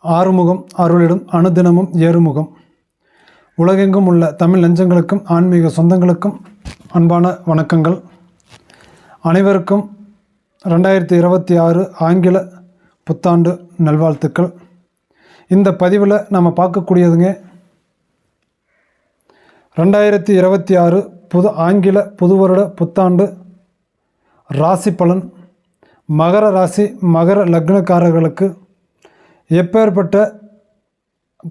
ஆறுமுகம் அருளிடும் அனுதினமும் ஏறுமுகம். உலகெங்கும் உள்ள தமிழ் நெஞ்சங்களுக்கும் ஆன்மீக சொந்தங்களுக்கும் அன்பான வணக்கங்கள். அனைவருக்கும் ரெண்டாயிரத்தி இருபத்தி ஆறு ஆங்கில புத்தாண்டு நல்வாழ்த்துக்கள். இந்த பதிவில் நம்ம பார்க்கக்கூடியதுங்க ரெண்டாயிரத்தி இருபத்தி ஆறு புது ஆங்கில புது வருட புத்தாண்டு ராசி பலன். மகர ராசி மகர லக்னக்காரர்களுக்கு எப்பேற்பட்ட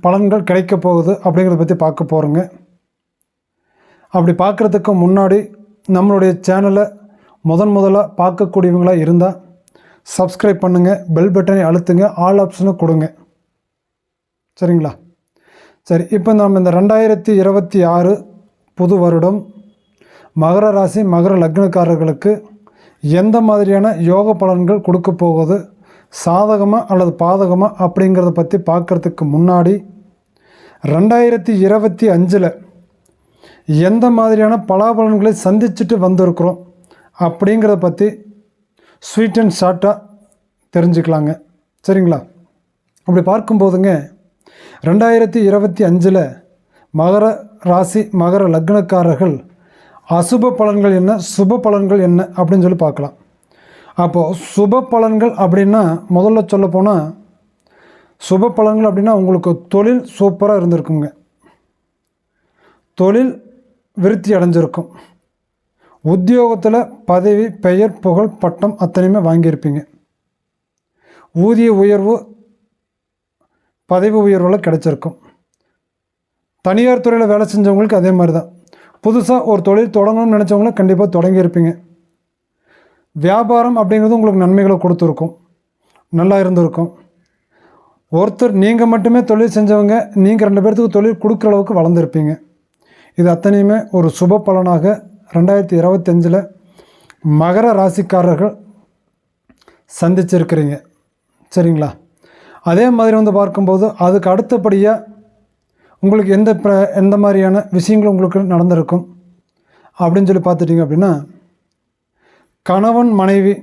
பலன்கள் கிடைக்கப் போகுது அப்படிங்கிறத பற்றி பார்க்க போகிறோங்க அப்படி பார்க்குறதுக்கு முன்னாடி நம்மளுடைய சேனலை முதன் முதலாக பார்க்கக்கூடியவங்களாக இருந்தால் சப்ஸ்கிரைப் பண்ணுங்கள் பெல் பட்டனை அழுத்துங்க ஆல் ஆப்ஷனும் கொடுங்க. சரிங்களா? சரி இப்போ நம்ம இந்த ரெண்டாயிரத்தி இருபத்தி ஆறு புது வருடம் மகர ராசி மகர லக்னக்காரர்களுக்கு எந்த மாதிரியான யோக பலன்கள் கொடுக்க போகுது? சாதகமாக அல்லது பாதகமாக அப்படிங்கிறத பற்றி பார்க்குறதுக்கு முன்னாடி ரெண்டாயிரத்தி இருபத்தி அஞ்சில் எந்த மாதிரியான பலாபலன்களை சந்திச்சுட்டு வந்திருக்கிறோம் அப்படிங்கிறத பற்றி ஸ்வீட் அண்ட் ஷார்ட்டாக தெரிஞ்சுக்கலாங்க. சரிங்களா? அப்படி பார்க்கும்போதுங்க ரெண்டாயிரத்தி இருபத்தி அஞ்சில் மகர ராசி மகர லக்னக்காரர்கள் அசுப பலன்கள் என்ன சுப பலன்கள் என்ன அப்படின்னு சொல்லி பார்க்கலாம். அப்போது சுப பலன்கள் அப்படின்னா முதல்ல சொல்ல போனால் சுப பலன்கள் அப்படின்னா உங்களுக்கு தொழில் சூப்பராக இருந்திருக்குங்க. தொழில் விருத்தி அடைஞ்சிருக்கும். உத்தியோகத்தில் பதவி பெயர் புகழ் பட்டம் அத்தனையுமே வாங்கியிருப்பீங்க. ஊதிய உயர்வு பதவி உயர்வுல கிடச்சிருக்கும். தனியார் துறையில் வேலை செஞ்சவங்களுக்கு அதே மாதிரி தான் புதுசாக ஒரு தொழில் தொடங்கணும்னு நினச்சவங்கள கண்டிப்பாக தொடங்கியிருப்பீங்க. வியாபாரம் அப்படிங்கிறது உங்களுக்கு நன்மைகளை கொடுத்துருக்கும். நல்லா இருந்திருக்கும். ஒருத்தர் நீங்கள் மட்டுமே தொழில் செஞ்சவங்க நீங்கள் ரெண்டு பேர்த்துக்கு தொழில் கொடுக்குற அளவுக்கு வளர்ந்துருப்பீங்க. இது அத்தனையுமே ஒரு சுப பலனாக ரெண்டாயிரத்தி இருபத்தஞ்சில் மகர ராசிக்காரர்கள் சந்திச்சிருக்கிறீங்க. சரிங்களா? அதே மாதிரி வந்து பார்க்கும்போது அதுக்கு அடுத்தபடியாக உங்களுக்கு எந்த ப்ர எந்த மாதிரியான விஷயங்கள் உங்களுக்கு நடந்திருக்கும்? அப்படின்னு சொல்லி பார்த்துட்டிங்க அப்படின்னா கணவன் மனைவி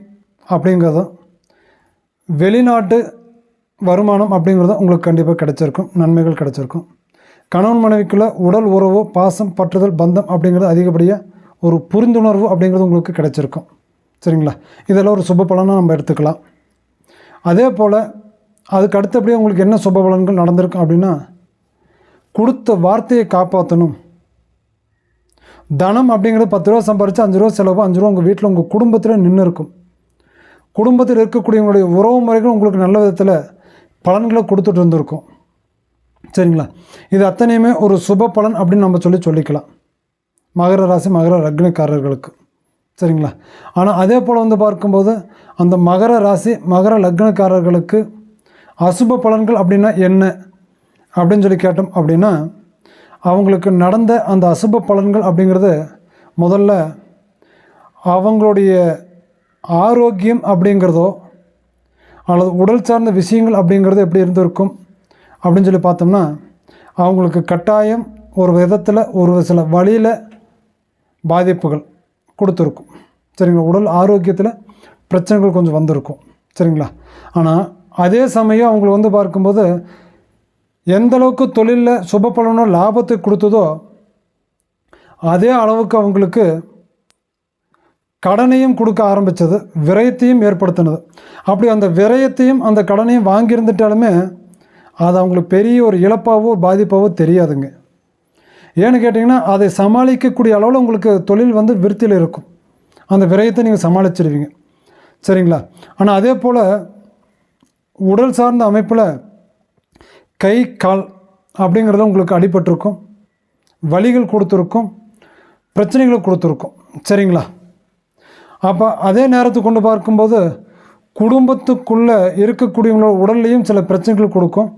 அப்படிங்கிறதும் வெளிநாட்டு வருமானம் அப்படிங்கிறதும் உங்களுக்கு கண்டிப்பாக கிடச்சிருக்கும் நன்மைகள் கிடச்சிருக்கும். கணவன் மனைவிக்குள்ளே உடல் உறவு பாசம் பற்றுதல் பந்தம் அப்படிங்கிறது அதிகப்படியாக ஒரு புரிந்துணர்வு அப்படிங்கிறது உங்களுக்கு கிடச்சிருக்கும். சரிங்களா? இதெல்லாம் ஒரு சுப பலனாக நம்ம எடுத்துக்கலாம். அதே போல் அதுக்கு அடுத்தபடியே உங்களுக்கு என்ன சுப பலன்கள் நடந்திருக்கும் அப்படின்னா கொடுத்த வார்த்தையை காப்பாற்றணும் தனம் அப்படிங்கிறது பத்து ரூபா சம்பாரித்து அஞ்சு ரூபா செலவு அஞ்சு ரூபா உங்கள் வீட்டில் உங்கள் குடும்பத்தில் நின்று இருக்கும் குடும்பத்தில் இருக்கக்கூடியவங்களுடைய உறவு முறைகள் உங்களுக்கு நல்ல விதத்தில் பலன்களை கொடுத்துட்டு இருந்திருக்கும். சரிங்களா? இது அத்தனையுமே ஒரு சுப பலன் அப்படின்னு நம்ம சொல்லி சொல்லிக்கலாம். மகர ராசி மகர லக்னக்காரர்களுக்கு. சரிங்களா? ஆனால் அதே போல் வந்து பார்க்கும்போது அந்த மகர ராசி மகர லக்னக்காரர்களுக்கு அசுப பலன்கள் அப்படின்னா என்ன? அப்படின்னு சொல்லி கேட்டோம் அப்படின்னா அவங்களுக்கு நடந்த அந்த அசுப பலன்கள் அப்படிங்கிறது முதல்ல அவங்களுடைய ஆரோக்கியம் அப்படிங்கிறதோ அல்லது உடல் சார்ந்த விஷயங்கள் அப்படிங்கிறது எப்படி இருந்திருக்கும் அப்படின்னு சொல்லி பார்த்தோம்னா அவங்களுக்கு கட்டாயம் ஒரு விதத்தில் ஒரு சில வழியில் பாதிப்புகள் கொடுத்துருக்கும். சரிங்களா? உடல் ஆரோக்கியத்தில் பிரச்சனைகள் கொஞ்சம் வந்திருக்கும். சரிங்களா? ஆனால் அதே சமயம் அவங்களுக்கு வந்து பார்க்கும்போது எந்த அளவுக்கு தொழிலில் சுப பலனோ லாபத்தை கொடுத்ததோ அதே அளவுக்கு அவங்களுக்கு கடனையும் கொடுக்க ஆரம்பித்தது விரயத்தையும் ஏற்படுத்தினது. அப்படி அந்த விரயத்தையும் அந்த கடனையும் வாங்கியிருந்துட்டாலுமே அது அவங்களுக்கு பெரிய ஒரு இழப்பாகவோ பாதிப்பாகவோ தெரியாதுங்க. ஏன்னு கேட்டிங்கன்னா அதை சமாளிக்கக்கூடிய அளவில் உங்களுக்கு தொழில் வந்து விருத்தியில் இருக்கும். அந்த விரயத்தை நீங்கள் சமாளிச்சிடுவீங்க சரிங்களா? ஆனால் அதே போல் உடல் சார்ந்த அமைப்பில் கை கால் அப்படிங்கிறது உங்களுக்கு அடிபட்டிருக்கும். வலிகள் கொடுத்துருக்கும். பிரச்சனைகளை கொடுத்துருக்கும். சரிங்களா? அப்போ அதே நேரத்துக்கு கொண்டு பார்க்கும்போது குடும்பத்துக்குள்ளே இருக்கக்கூடியவங்களோட உடல்லையும் சில பிரச்சனைகள் கொடுக்கும்.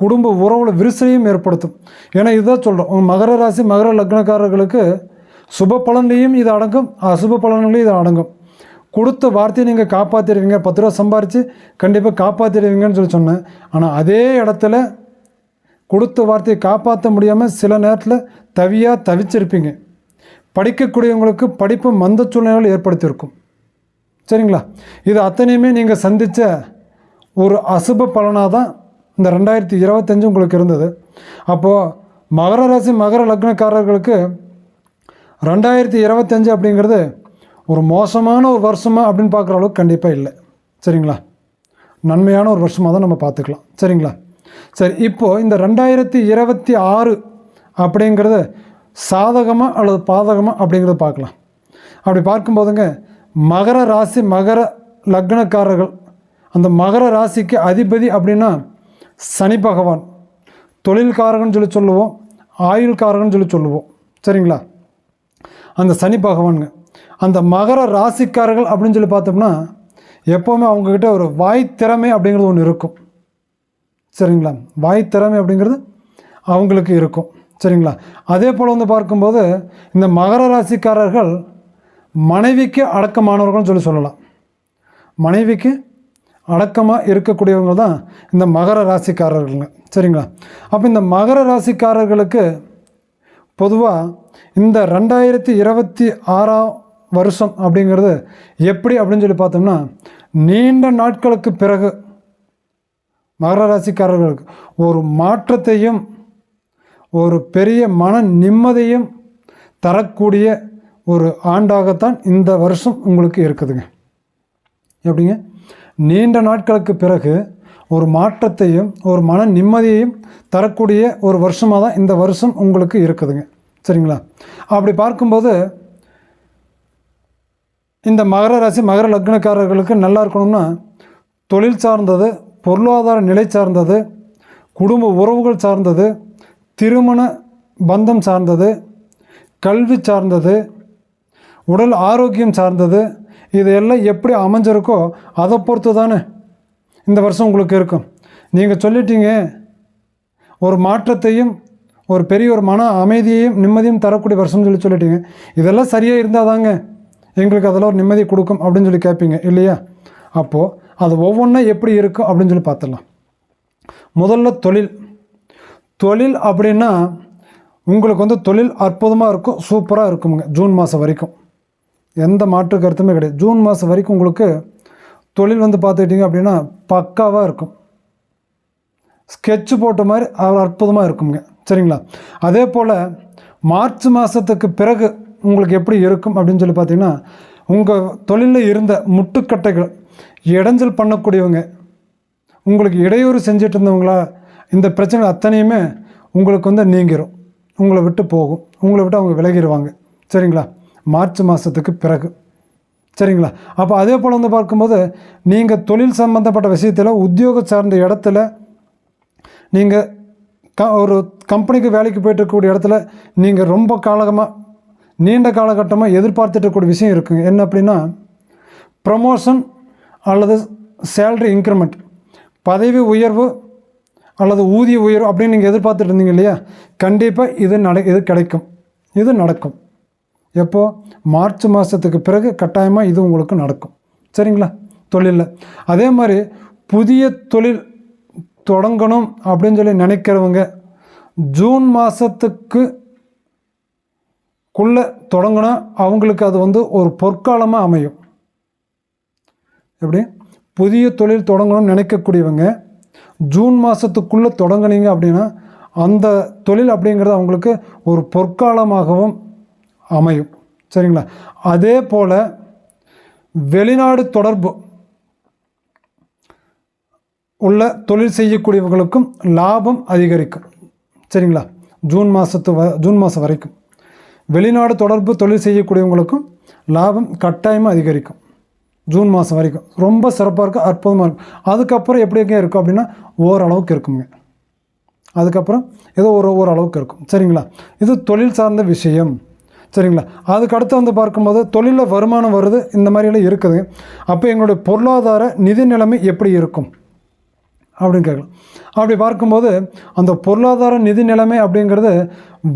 குடும்ப உறவில் விரிசலையும் ஏற்படுத்தும். ஏன்னா இதுதான் சொல்கிறோம் மகர ராசி மகர லக்னக்காரர்களுக்கு சுப பலன்லையும் இது அடங்கும் அசுப பலன்களையும் இது அடங்கும். கொடுத்த வார்த்தையை நீங்கள் காப்பாற்றிடுவீங்க பத்து ரூபா சம்பாரித்து கண்டிப்பாக காப்பாற்றிடுவீங்கன்னு சொல்லி சொன்னேன். ஆனால் அதே இடத்துல கொடுத்த வார்த்தையை காப்பாற்ற முடியாமல் சில நேரத்தில் தவியாக தவிச்சிருப்பீங்க. படிக்கக்கூடியவங்களுக்கு படிப்பு மந்த சூழ்நிலைகள் ஏற்படுத்தியிருக்கும். சரிங்களா? இது அத்தனையுமே நீங்கள் சந்தித்த ஒரு அசுப பலனாக தான் இந்த ரெண்டாயிரத்தி இருபத்தஞ்சு உங்களுக்கு இருந்தது. அப்போது மகர ராசி மகர லக்னக்காரர்களுக்கு ரெண்டாயிரத்தி இருபத்தஞ்சு அப்படிங்கிறது ஒரு மோசமான ஒரு வருஷமா அப்படின்னு பார்க்குற அளவுக்கு கண்டிப்பாக இல்லை. சரிங்களா? நன்மையான ஒரு வருஷமாக தான் நம்ம பார்த்துக்கலாம். சரிங்களா? சரி இப்போது இந்த ரெண்டாயிரத்தி இருபத்தி ஆறு அப்படிங்கிறத சாதகமாக அல்லது பாதகமாக அப்படிங்கிறத பார்க்கலாம். அப்படி பார்க்கும்போதுங்க மகர ராசி மகர லக்னக்காரர்கள் அந்த மகர ராசிக்கு அதிபதி அப்படின்னா சனி பகவான். தொழில்காரகன் சொல்லி சொல்லுவோம் ஆயுள்காரகன் சொல்லி சொல்லுவோம். சரிங்களா? அந்த சனி பகவானுங்க. அந்த மகர ராசிக்காரர்கள் அப்படின்னு சொல்லி பார்த்தோம்னா எப்போவுமே அவங்கக்கிட்ட ஒரு வாய் திறமை அப்படிங்கிறது ஒன்று இருக்கும். சரிங்களா? வாய் திறமை அப்படிங்கிறது அவங்களுக்கு இருக்கும். சரிங்களா? அதே போல் வந்து பார்க்கும்போது இந்த மகர ராசிக்காரர்கள் மனைவிக்கு அடக்கமானவர்கள்னு சொல்லி சொல்லலாம். மனைவிக்கு அடக்கமாக இருக்கக்கூடியவங்க தான் இந்த மகர ராசிக்காரர்கள்ங்க. சரிங்களா? அப்போ இந்த மகர ராசிக்காரர்களுக்கு பொதுவாக இந்த ரெண்டாயிரத்தி இருபத்தி ஆறாம் வருஷம் அப்படிங்கிறது எப்படி அப்படின்னு சொல்லி பார்த்தோம்னா நீண்ட நாட்களுக்கு பிறகு மகர ராசிக்காரர்களுக்கு ஒரு மாற்றத்தையும் ஒரு பெரிய மன நிம்மதியும் தரக்கூடிய ஒரு ஆண்டாகத்தான் இந்த வருஷம் உங்களுக்கு இருக்குதுங்க. எப்படிங்க? நீண்ட நாட்களுக்கு பிறகு ஒரு மாற்றத்தையும் ஒரு மன நிம்மதியையும் தரக்கூடிய ஒரு வருஷமாக தான் இந்த வருஷம் உங்களுக்கு இருக்குதுங்க. சரிங்களா? அப்படி பார்க்கும்போது இந்த மகர ராசி மகர லக்னக்காரர்களுக்கு நல்லா இருக்கணும்னா தொழில் சார்ந்தது பொருளாதார நிலை சார்ந்தது குடும்ப உறவுகள் சார்ந்தது திருமண பந்தம் சார்ந்தது கல்வி சார்ந்தது உடல் ஆரோக்கியம் சார்ந்தது இதையெல்லாம் எப்படி அமைஞ்சிருக்கோ அதை பொறுத்து தானே இந்த வருஷம் உங்களுக்கு இருக்கும். நீங்கள் சொல்லிட்டீங்க ஒரு மாற்றத்தையும் ஒரு பெரிய ஒரு மன அமைதியையும் நிம்மதியும் தரக்கூடிய வருஷம்னு சொல்லி சொல்லிட்டீங்க. இதெல்லாம் சரியாக இருந்தால் தாங்க எங்களுக்கு அதெல்லாம் ஒரு நிம்மதி கொடுக்கும் அப்படின்னு சொல்லி கேட்பீங்க இல்லையா? அப்போது அது ஒவ்வொன்றா எப்படி இருக்கும் அப்படின்னு சொல்லி பார்த்துடலாம். முதல்ல தொழில். தொழில் அப்படின்னா உங்களுக்கு வந்து தொழில் அற்புதமாக இருக்கும் சூப்பராக இருக்குமுங்க ஜூன் மாதம் வரைக்கும். எந்த மாற்று கருத்துமே கிடையாது. ஜூன் மாதம் வரைக்கும் உங்களுக்கு தொழில் வந்து பார்த்துக்கிட்டிங்க அப்படின்னா பக்காவாக இருக்கும். ஸ்கெட்சு போட்ட மாதிரி அது அற்புதமாக இருக்குங்க சரிங்களா? அதே போல் மார்ச் மாதத்துக்கு பிறகு உங்களுக்கு எப்படி இருக்கும் அப்படின்னு சொல்லி பார்த்தீங்கன்னா உங்கள் தொழிலில் இருந்த முட்டுக்கட்டைகள் இடைஞ்சல் பண்ணக்கூடியவங்க உங்களுக்கு இடையூறு செஞ்சுட்டு இருந்தவங்களா இந்த பிரச்சனை அத்தனையுமே உங்களுக்கு வந்து நீங்கிரும். உங்களை விட்டு போகும். உங்களை விட்டு அவங்க விலகிடுவாங்க சரிங்களா? மார்ச் மாதத்துக்கு பிறகு. சரிங்களா? அப்போ அதே போல் வந்து பார்க்கும்போது நீங்கள் தொழில் சம்மந்தப்பட்ட விஷயத்தில் உத்தியோக சார்ந்த இடத்துல நீங்கள் க ஒரு கம்பெனிக்கு வேலைக்கு போயிட்டு இருக்கக்கூடிய இடத்துல நீங்கள் ரொம்ப காலகமாக நீண்ட காலகட்டமாக எதிர்பார்த்துட்டு விஷயம் இருக்குங்க என்ன அப்படின்னா ப்ரமோஷன் அல்லது சேல்ரி இன்க்ரிமெண்ட் பதவி உயர்வு அல்லது ஊதிய உயர்வு அப்படின்னு நீங்கள் எதிர்பார்த்துட்டு இருந்தீங்க இல்லையா? கண்டிப்பாக இது நட இது கிடைக்கும். இது நடக்கும். எப்போது மார்ச் மாதத்துக்கு பிறகு கட்டாயமாக இது உங்களுக்கு நடக்கும். சரிங்களா? தொழிலில். அதே மாதிரி புதிய தொழில் தொடங்கணும் அப்படின்னு சொல்லி நினைக்கிறவங்க ஜூன் மாதத்துக்கு குள்ளே தொடங்கினா அவங்களுக்கு அது வந்து ஒரு பொற்காலமாக அமையும். எப்படி? புதிய தொழில் தொடங்கணும்னு நினைக்கக்கூடியவங்க ஜூன் மாதத்துக்குள்ளே தொடங்குனீங்க அப்படின்னா அந்த தொழில் அப்படிங்கிறது அவங்களுக்கு ஒரு பொற்காலமாகவும் அமையும். சரிங்களா? அதே போல் வெளிநாடு தொடர்பு உள்ள தொழில் செய்யக்கூடியவர்களுக்கும் லாபம் அதிகரிக்கும். சரிங்களா? ஜூன் மாதத்து வ ஜூன் மாதம் வரைக்கும். வெளிநாடு தொடர்பு தொழில் செய்யக்கூடியவங்களுக்கும் லாபம் கட்டாயமாக அதிகரிக்கும். ஜூன் மாதம் வரைக்கும். ரொம்ப சிறப்பாக இருக்கும் அற்புதமாக இருக்கும் அதுக்கப்புறம் எப்படிங்க இருக்கும் அப்படின்னா ஓரளவுக்கு இருக்குங்க. அதுக்கப்புறம் ஏதோ ஒரு ஓரளவுக்கு இருக்கும். சரிங்களா? இது தொழில் சார்ந்த விஷயம். சரிங்களா? அதுக்கு அடுத்து வந்து பார்க்கும்போது தொழிலில் வருமானம் வருது இந்த மாதிரியெல்லாம் இருக்குது. அப்போ எங்களுடைய பொருளாதார நிதி நிலைமை எப்படி இருக்கும்? அப்படின்னு கேட்கலாம். அப்படி பார்க்கும்போது அந்த பொருளாதார நிதி நிலைமை அப்படிங்கிறது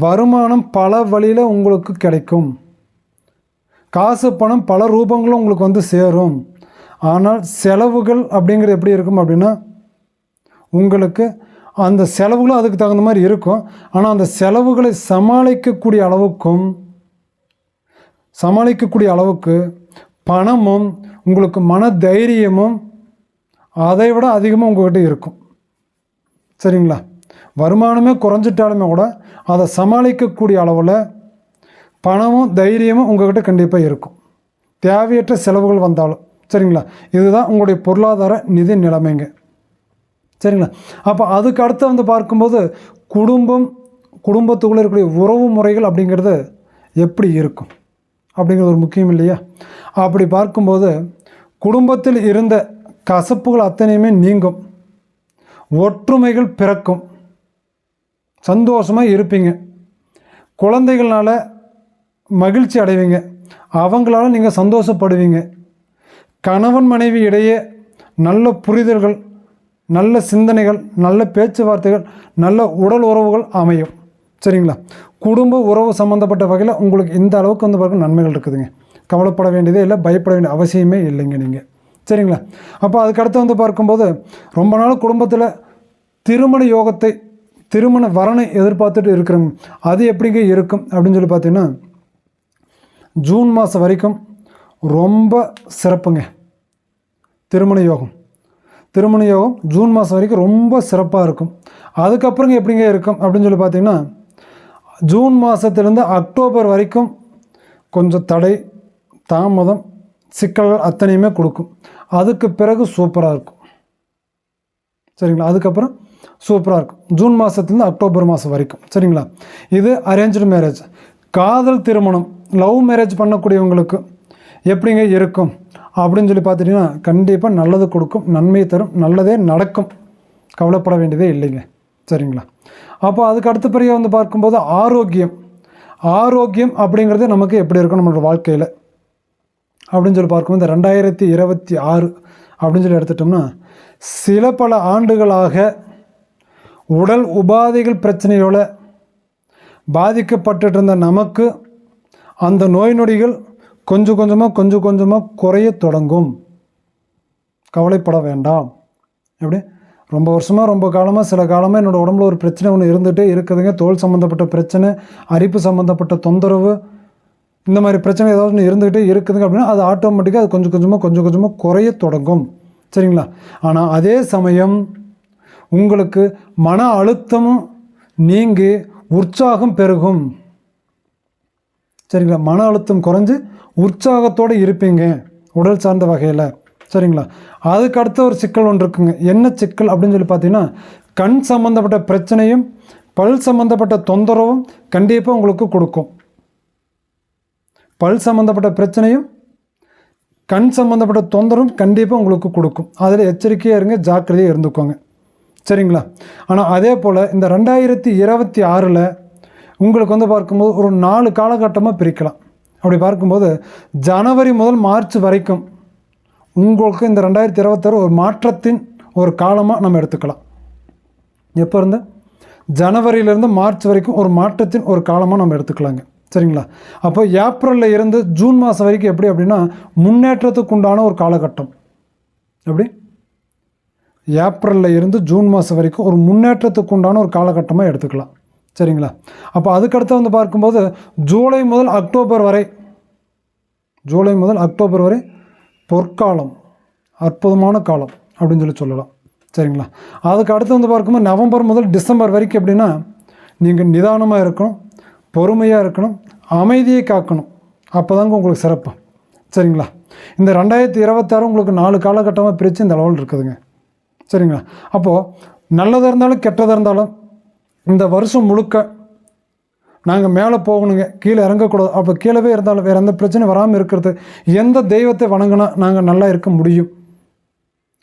வருமானம் பல வழியில் உங்களுக்கு கிடைக்கும். காசு பணம் பல ரூபங்களும் உங்களுக்கு வந்து சேரும். ஆனால் செலவுகள் அப்படிங்கிறது எப்படி இருக்கும் அப்படின்னா உங்களுக்கு அந்த செலவுகளும் அதுக்கு தகுந்த மாதிரி இருக்கும். ஆனால் அந்த செலவுகளை சமாளிக்கக்கூடிய அளவுக்கும் சமாளிக்கக்கூடிய அளவுக்கு பணமும் உங்களுக்கு மன தைரியமும் அதை விட அதிகமாக உங்கள்கிட்ட இருக்கும். சரிங்களா? வருமானமே குறைஞ்சிட்டாலுமே கூட அதை சமாளிக்கக்கூடிய அளவில் பணமும் தைரியமும் உங்கள்கிட்ட கண்டிப்பாக இருக்கும். தேவையற்ற செலவுகள் வந்தாலும். சரிங்களா? இதுதான் உங்களுடைய பொருளாதார நிதி நிலைமைங்க. சரிங்களா? அப்போ அதுக்கு அடுத்து வந்து பார்க்கும்போது குடும்பம் குடும்பத்துக்குள்ளே இருக்கக்கூடிய உறவு முறைகள் அப்படிங்கிறது எப்படி இருக்கும்? அப்படிங்கிறது ஒரு முக்கியம் இல்லையா? அப்படி பார்க்கும்போது குடும்பத்தில் இருந்த கசப்புகள் அத்தனையுமே நீங்கும். ஒற்றுமைகள் பிறக்கும். சந்தோஷமாக இருப்பீங்க. குழந்தைகள்னால மகிழ்ச்சி அடைவீங்க. அவங்களால நீங்கள் சந்தோஷப்படுவீங்க. கணவன் மனைவி இடையே நல்ல புரிதல்கள் நல்ல சிந்தனைகள் நல்ல பேச்சுவார்த்தைகள் நல்ல உடல் உறவுகள் அமையும். சரிங்களா? குடும்ப உறவு சம்மந்தப்பட்ட வகையில் உங்களுக்கு இந்த அளவுக்கு வந்து பாருங்கள் நன்மைகள் இருக்குதுங்க. கவலைப்பட வேண்டியதே இல்லை பயப்பட வேண்டிய அவசியமே இல்லைங்க நீங்கள் சரிங்களா? அப்போ அதுக்கடுத்து வந்து பார்க்கும்போது ரொம்ப நாள் குடும்பத்தில் திருமண யோகத்தை திருமண வரனை எதிர்பார்த்துட்டு இருக்கிறோங்க அது எப்படிங்க இருக்கும்? அப்படின்னு சொல்லி பார்த்தீங்கன்னா ஜூன் மாதம் வரைக்கும் ரொம்ப சிறப்புங்க. திருமண யோகம். திருமண யோகம் ஜூன் மாதம் வரைக்கும் ரொம்ப சிறப்பாக இருக்கும். அதுக்கப்புறங்க எப்படிங்க இருக்கும்? அப்படின்னு சொல்லி பார்த்தீங்கன்னா ஜூன் மாதத்துலேருந்து அக்டோபர் வரைக்கும் கொஞ்சம் தடை தாமதம் சிக்கல் அத்தனையுமே கொடுக்கும். அதுக்கு பிறகு சூப்பராக இருக்கும். சரிங்களா? அதுக்கப்புறம் சூப்பராக இருக்கும். ஜூன் மாதத்துலேருந்து அக்டோபர் மாதம் வரைக்கும். சரிங்களா? இது அரேஞ்சு மேரேஜ் காதல் திருமணம் லவ் மேரேஜ் பண்ணக்கூடியவங்களுக்கு எப்படிங்க இருக்கும்? அப்படின்னு சொல்லி பார்த்துட்டிங்கன்னா கண்டிப்பாக நல்லது கொடுக்கும் நன்மை தரும் நல்லதே நடக்கும். கவலைப்பட வேண்டியதே இல்லைங்க. சரிங்களா? அப்போ அதுக்கு அடுத்த பிறகு வந்து பார்க்கும்போது ஆரோக்கியம். ஆரோக்கியம் அப்படிங்கிறது நமக்கு எப்படி இருக்கும்? நம்மளோட வாழ்க்கையில். அப்படின்னு சொல்லி பார்க்கும்போது இந்த ரெண்டாயிரத்தி இருபத்தி ஆறு அப்படின்னு சொல்லி எடுத்துட்டோம்னா சில பல ஆண்டுகளாக உடல் உபாதைகள் பிரச்சனையோட பாதிக்கப்பட்டுட்டு இருந்த நமக்கு அந்த நோய் நொடிகள் கொஞ்சம் கொஞ்சமாக கொஞ்சம் கொஞ்சமாக குறைய தொடங்கும். கவலைப்பட வேண்டாம். எப்படி? ரொம்ப வருஷமாக ரொம்ப காலமாக சில காலமாக என்னோடய உடம்புல ஒரு பிரச்சனை ஒன்று இருந்துகிட்டே இருக்குதுங்க. தோல் சம்மந்தப்பட்ட பிரச்சனை அரிப்பு சம்மந்தப்பட்ட தொந்தரவு இந்த மாதிரி பிரச்சனை ஏதாவது ஒன்று இருந்துகிட்டே இருக்குதுங்க அப்படின்னா அது ஆட்டோமேட்டிக்காக அது கொஞ்சம் கொஞ்சமாக கொஞ்சம் கொஞ்சமாக குறைய தொடங்கும். சரிங்களா? ஆனால் அதே சமயம் உங்களுக்கு மன அழுத்தமும் நீங்கி உற்சாகம் பெருகும். சரிங்களா? மன அழுத்தம் குறைஞ்சு உற்சாகத்தோடு இருப்பீங்க. உடல் சார்ந்த வகையில். சரிங்களா? அதுக்கு அடுத்த ஒரு சிக்கல் ஒன்று இருக்குங்க. என்ன சிக்கல் அப்படின்னு சொல்லி பார்த்தீங்கன்னா கண் சம்மந்தப்பட்ட பிரச்சனையும் பல் சம்மந்தப்பட்ட தொந்தரவும் கண்டிப்பாக உங்களுக்கு கொடுக்கும். பல் சம்மந்தப்பட்ட பிரச்சனையும் கண் சம்மந்தப்பட்ட தொந்தரவும் கண்டிப்பாக உங்களுக்கு கொடுக்கும். அதில் எச்சரிக்கையாக இருங்க ஜாக்கிரதையாக இருந்துக்கோங்க. சரிங்களா? ஆனால் அதே போல் இந்த ரெண்டாயிரத்தி இருபத்தி ஆறில் உங்களுக்கு வந்து பார்க்கும்போது ஒரு நாலு காலகட்டமாக பிரிக்கலாம். அப்படி பார்க்கும்போது ஜனவரி முதல் மார்ச் வரைக்கும் உங்களுக்கு இந்த ரெண்டாயிரத்தி இருபத்தாறு ஒரு மாற்றத்தின் ஒரு காலமாக நம்ம எடுத்துக்கலாம். எப்போ இருந்து? ஜனவரியிலேருந்து மார்ச் வரைக்கும் ஒரு மாற்றத்தின் ஒரு காலமாக நம்ம எடுத்துக்கலாங்க. சரிங்களா? அப்போ ஏப்ரலில் இருந்து ஜூன் மாதம் வரைக்கும் எப்படி அப்படின்னா முன்னேற்றத்துக்கு உண்டான ஒரு காலகட்டம். எப்படி? ஏப்ரலில் இருந்து ஜூன் மாதம் வரைக்கும் ஒரு முன்னேற்றத்துக்கு உண்டான ஒரு காலகட்டமாக எடுத்துக்கலாம். சரிங்களா? அப்போ அதுக்கடுத்து வந்து பார்க்கும்போது ஜூலை முதல் அக்டோபர் வரை ஜூலை முதல் அக்டோபர் வரை பொற்காலம் அற்புதமான காலம் அப்படின்னு சொல்லி சொல்லலாம். சரிங்களா? அதுக்கு அடுத்து வந்து பார்க்கும்போது நவம்பர் முதல் டிசம்பர் வரைக்கும் எப்படின்னா நீங்கள் நிதானமாக இருக்கணும் பொறுமையாக இருக்கணும் அமைதியை காக்கணும். அப்போ தாங்க உங்களுக்கு சிறப்பு. சரிங்களா? இந்த ரெண்டாயிரத்தி இருபத்தாறு உங்களுக்கு நாலு காலகட்டமாக பிரித்து இந்த அளவில் இருக்குதுங்க. சரிங்களா? அப்போது நல்லதாக இருந்தாலும் கெட்டதாக இருந்தாலும் இந்த வருஷம் முழுக்க நாங்கள் மேலே போகணுங்க. கீழே இறங்கக்கூடாது. அப்போ கீழவே இருந்தாலும் வேறு எந்த பிரச்சனையும் வராமல் இருக்கிறது. எந்த தெய்வத்தை வணங்கினா நாங்கள் நல்லா இருக்க முடியும்?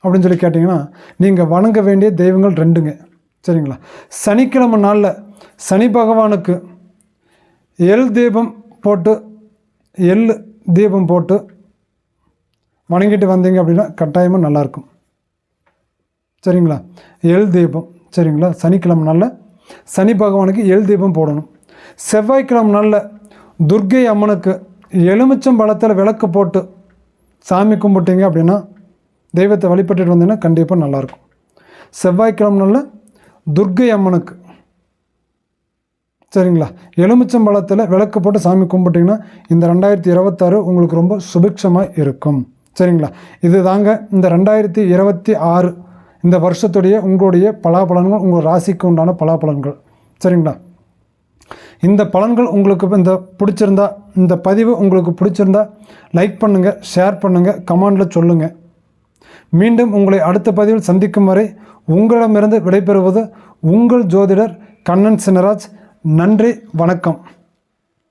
அப்படின்னு சொல்லி கேட்டிங்கன்னா நீங்கள் வணங்க வேண்டிய தெய்வங்கள் ரெண்டுங்க. சரிங்களா? சனிக்கிழமை நாளில் சனி பகவானுக்கு எல் தீபம் போட்டு எள் தீபம் போட்டு வணங்கிட்டு வந்தீங்க அப்படின்னா கட்டாயமாக நல்லாயிருக்கும். சரிங்களா? எள் தீபம். சரிங்களா? சனிக்கிழமை நாளில் சனி பகவானுக்கு எள் தீபம் போடணும். செவ்வாய்க்கிழமை நாளில் துர்க்கை அம்மனுக்கு எலுமிச்சம் பழத்தில் விளக்கு போட்டு சாமி கும்பிட்டீங்க அப்படின்னா தெய்வத்தை வழிபட்டுட்டு வந்தீங்கன்னா கண்டிப்பாக நல்லாயிருக்கும். செவ்வாய்க்கிழமை நாளில் துர்க்கை அம்மனுக்கு சரிங்களா? எலுமிச்சம்பழத்தில் விளக்கு போட்டு சாமி கும்பிட்டிங்கன்னா இந்த ரெண்டாயிரத்தி இருபத்தாறு உங்களுக்கு ரொம்ப சுபிக்ஷமாக இருக்கும். சரிங்களா? இது தாங்க இந்த ரெண்டாயிரத்தி இருபத்தி ஆறு இந்த வருஷத்துடைய உங்களுடைய பலாபலன்கள் உங்கள் ராசிக்கு உண்டான பலாபலன்கள். சரிங்களா? இந்த பலன்கள் உங்களுக்கு இந்த பிடிச்சிருந்தா இந்த பதிவு உங்களுக்கு பிடிச்சிருந்தா லைக் பண்ணுங்கள் ஷேர் பண்ணுங்கள் கமெண்டில் சொல்லுங்கள் மீண்டும் உங்களை அடுத்த பதிவில் சந்திக்கும் வரை உங்களிடமிருந்து விடைபெறுவது உங்கள் ஜோதிடர் கண்ணன் சினராஜ் நன்றி வணக்கம்.